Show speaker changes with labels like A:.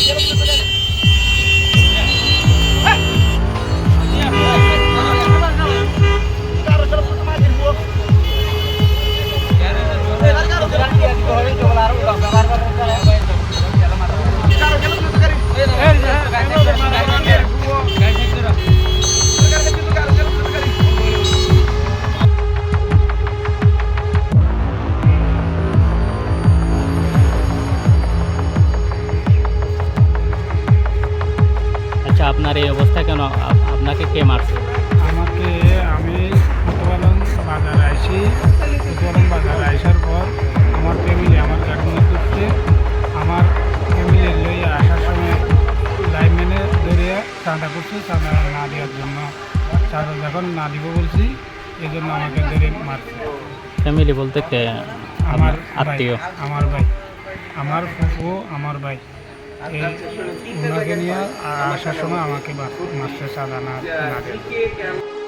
A: ഉയർത്തുന്നതിൽ আচ্ছা আপনার এই অবস্থা কেন? আপনাকে কে মারছে?
B: আমাকে আমি প্রতিপালন বাজারে আসি প্রতিপালন বাজারে আসার পর আমার ফ্যামিলি আমার মধ্যে উঠছে আমার ফ্যামিলির লইয়া আসার সময় লাইনম্যানে ধরিয়া চাঁদা করছে। চাঁদা না দেওয়ার জন্য চাঁদা যখন না দিব বলছি এই জন্য আমাকে ধরে মারছে।
A: ফ্যামিলি বলতে কে?
B: আমার
A: আত্মীয়?
B: আমার ভাই আমার ফুফু আমার ভাই। এই ওনাকে নিয়ে আসার সময় আমাকে মাস্টার চাঁদা না না দিয়ে।